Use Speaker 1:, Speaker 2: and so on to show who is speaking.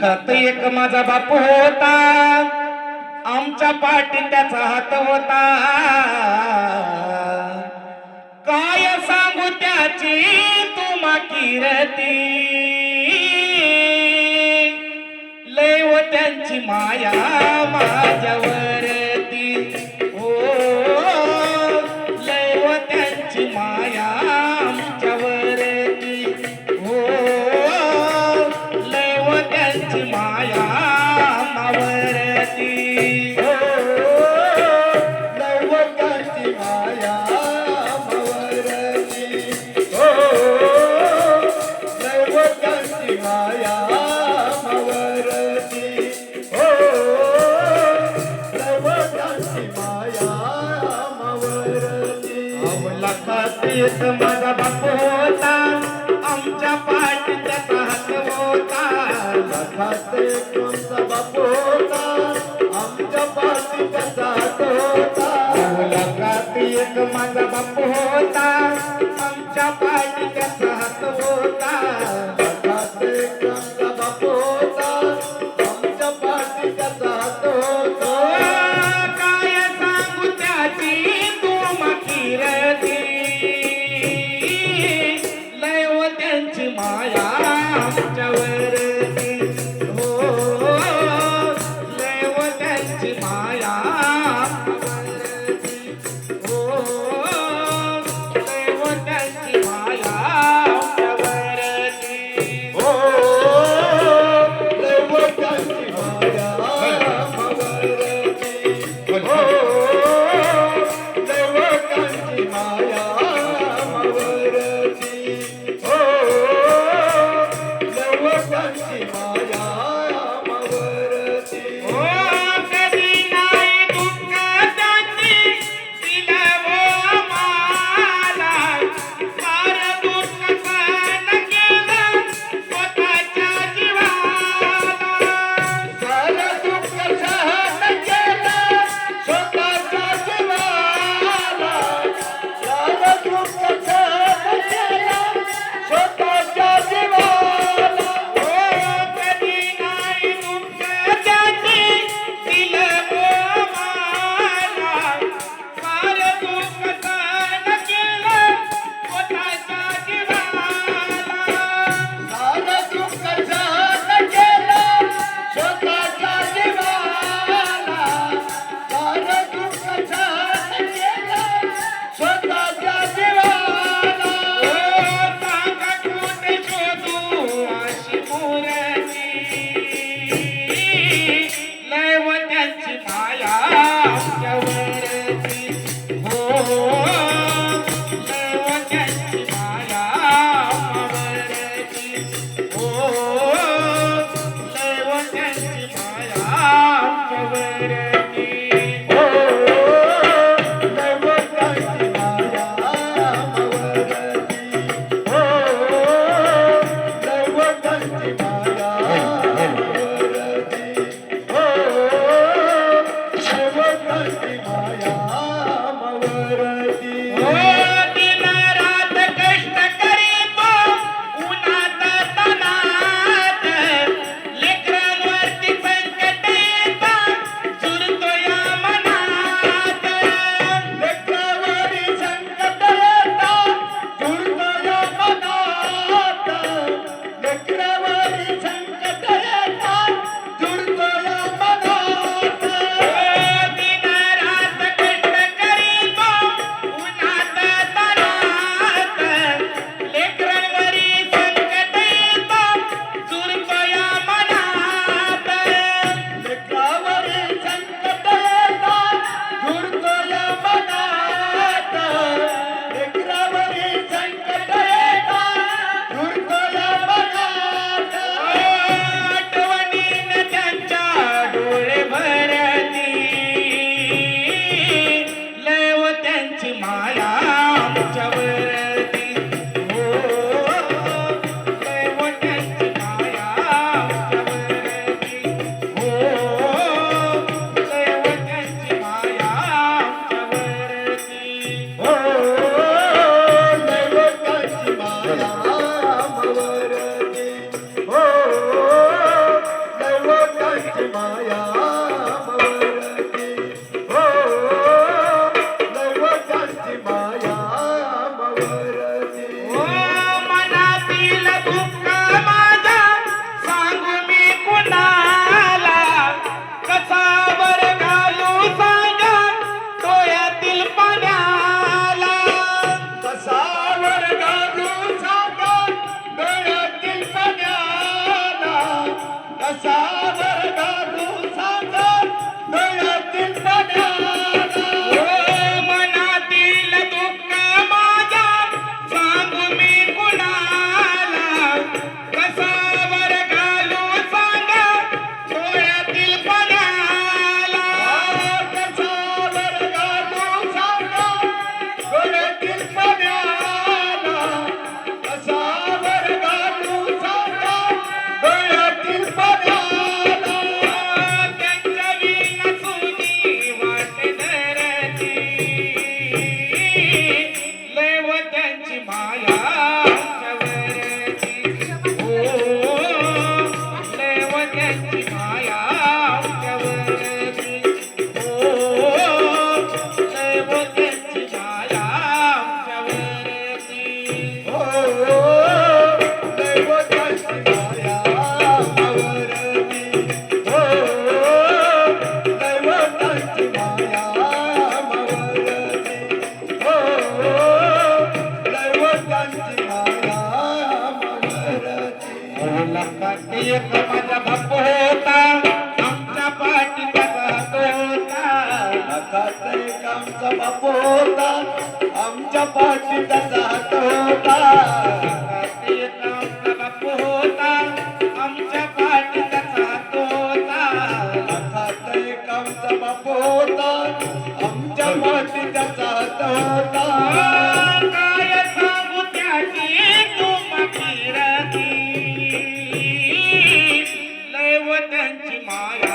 Speaker 1: खात एक माझा बाप होता. आमच्या पाठी त्याचा हात होता. काय सांगू त्याची तुम्हा किरती लय व त्यांची माया माझ्यावरती. ओ लय व त्यांची माया खातीत माझा बाप होता आमच्या पाठीत त्याचा हात. होता
Speaker 2: खाते कोणता बाप होता आमच्या पाठीचा होता.
Speaker 1: मुलाखत एक माझा बाप होता आमच्या पाठी त्याचा हात होता.
Speaker 2: Ai,
Speaker 1: que மாயா. माझा बाप होता आमच्या पाठीचा हात होता.
Speaker 2: लखात एक आमचा बाप होता आमच्या पाठीचा जात होता.
Speaker 1: लखात एक आमचा बाप होता आमच्या पाठीचा हात होता.
Speaker 2: लखात एक आमचा बाप होता आमच्या पाठीचा जात होता. ದಂಚಿ ಮಾಯ